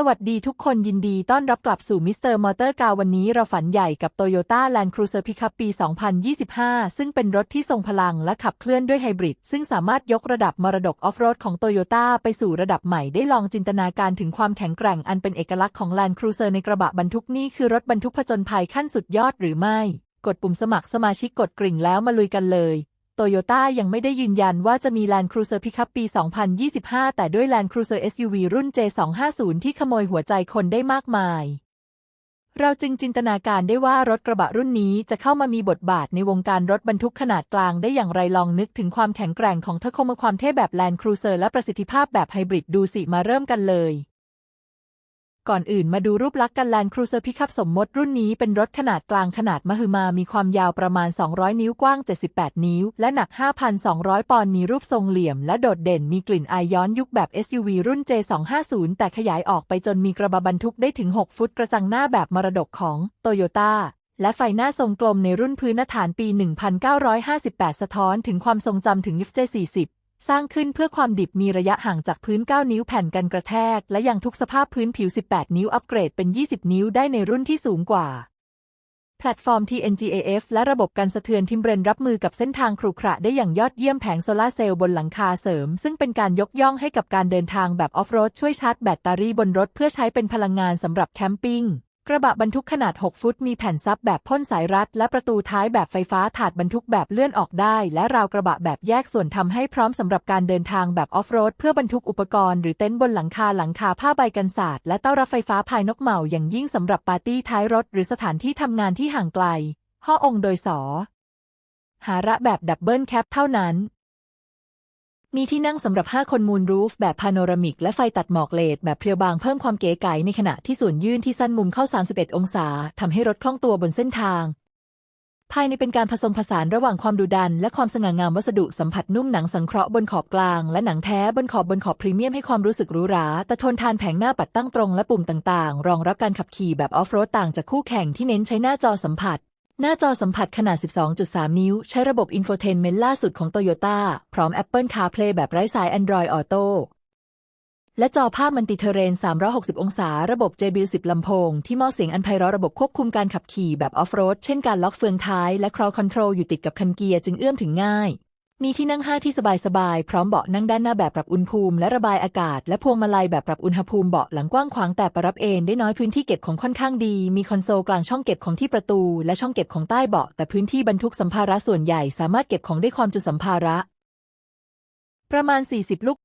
สวัสดีทุกคนยินดีต้อนรับกลับสู่มิสเตอร์มอเตอร์กาวันนี้เราฝันใหญ่กับ Toyota Land Cruiser Pickup ปี 2025 ซึ่งเป็นรถที่ทรงพลังและขับเคลื่อนด้วยไฮบริด ซึ่งสามารถยกระดับมรดกออฟโรดของ Toyota ไปสู่ระดับใหม่ได้ลองจินตนาการถึงความแข็งแกร่งอันเป็นเอกลักษณ์ของ Land Cruiser ในกระบะบรรทุกนี่คือรถบรรทุกผจญภัยขั้นสุดยอดหรือไม่ กดปุ่มสมัครสมาชิกกดกริ่งแล้วมาลุยกันเลย โตโยต้ายังไม่ได้ยืนยันว่าจะมี Land Cruiser Pickup ปี 2025 แต่ด้วย Land Cruiser SUV รุ่น J250 ที่ขโมยหัวใจคนได้มากมาย เราจึงจินตนาการได้ว่ารถกระบะรุ่นนี้จะเข้ามามีบทบาทในวงการรถบรรทุกขนาดกลางได้อย่างไรลองนึกถึงความแข็งแกร่งของเทอร์โคมความเท่แบบ Land Cruiser และประสิทธิภาพแบบไฮบริดดูสิมาเริ่มกันเลย ก่อนอื่นมาดูรูปลักษณ์กัน Land Cruiser Pickup สมมติรุ่นนี้เป็นรถขนาดกลางขนาดมหึมามีความยาวประมาณ 200 นิ้วกว้าง 78 นิ้ว และหนัก 5,200 ปอนด์มีรูปทรงเหลี่ยม และโดดเด่นมีกลิ่นอายย้อนยุคแบบ SUV รุ่น J250 แต่ขยายออกไปจนมีกระบะบรรทุกได้ถึง 6 ฟุตกระจังหน้าแบบมรดกของ Toyota และไฟหน้าทรงกลมในรุ่นพื้นฐานปี 1958 สะท้อนถึงความทรงจำถึงยุค J40 สร้างขึ้นเพื่อความดิบมีระยะห่างจากพื้น 9 นิ้วแผ่นกันกระแทก และยังทุกสภาพพื้นผิว 18 นิ้วอัปเกรดเป็น 20 นิ้วได้ในรุ่นที่สูงกว่า แพลตฟอร์ม TNGAF และระบบการสะเทือนทิมเบรนรับมือกับเส้นทางครุขระได้อย่างยอดเยี่ยมแผงโซลาร์เซลล์บนหลังคาเสริม ซึ่งเป็นการยกย่องให้กับการเดินทางแบบออฟโรดช่วยชาร์จแบตเตอรี่บนรถเพื่อใช้เป็นพลังงานสำหรับแคมปิ้ง กระบะบรรทุกขนาด 6 ฟุตมีแผ่นซับแบบพ่นสายรัด และประตูท้ายแบบไฟฟ้าถาดบรรทุกแบบเลื่อนออกได้ และราวกระบะแบบแยกส่วนทำให้พร้อมสำหรับการเดินทางแบบออฟโรดเพื่อบรรทุกอุปกรณ์หรือเต็นท์บนหลังคาหลังคาผ้าใบกันศาสตร์และเต้ารับไฟฟ้าภายนกเหมาอย่างยิ่งสำหรับปาร์ตี้ท้ายรถ หรือสถานที่ทำงานที่ห่างไกลห้อองค์โดยสอหาระแบบดับเบิลแคปเท่านั้น มีที่นั่งสำหรับ 5 คนมูนรูฟแบบพาโนรามิก และไฟตัดหมอกเลดแบบเพรียวบางเพิ่มความเก๋ไก๋ในขณะที่ส่วนยื่นที่สั้นมุมเข้า 31 องศาทำให้รถคล่องตัวบนเส้นทาง ภายในเป็นการผสมผสานระหว่างความดุดัน และความสง่างามวัสดุสัมผัสนุ่มหนังสังเคราะห์บนขอบกลาง และหนังแท้บนขอบบนขอบพรีเมียมให้ความรู้สึกหรูหราแต่ทนทานแผงหน้าปัดตั้งตรงและปุ่มต่างๆ รองรับการขับขี่แบบออฟโรดต่างจากคู่แข่งที่เน้นใช้หน้าจอสัมผัส หน้าจอสัมผัสขนาด 12.3 นิ้ว ใช้ระบบอินโฟเทนเมนต์ล่าสุดของ Toyota พร้อม Apple CarPlay แบบไร้สาย Android Auto และจอภาพมันติเทเรน 360 องศา ระบบ JBL 10 ลำโพง ที่มอบเสียงอันไพเราะระบบควบคุมการขับขี่แบบออฟโรด เช่นการล็อกเฟืองท้าย และคราวคอนโทรลอยู่ติดกับคันเกียร์จึงเอื้อมถึงง่าย มีที่นั่ง5ที่สบายๆ พร้อมเบาะนั่งด้านหน้าแบบปรับอุณหภูมิและระบายอากาศ และพวงมาลัยแบบปรับอุณหภูมิเบาะหลังกว้างขวางแต่ประรับเอนได้น้อยพื้นที่เก็บของค่อนข้างดี มีคอนโซลกลางช่องเก็บของที่ประตู และช่องเก็บของใต้เบาะ แต่พื้นที่บรรทุกสัมภาระส่วนใหญ่สามารถเก็บของได้ความจุสัมภาระ ประมาณ 40 ลูก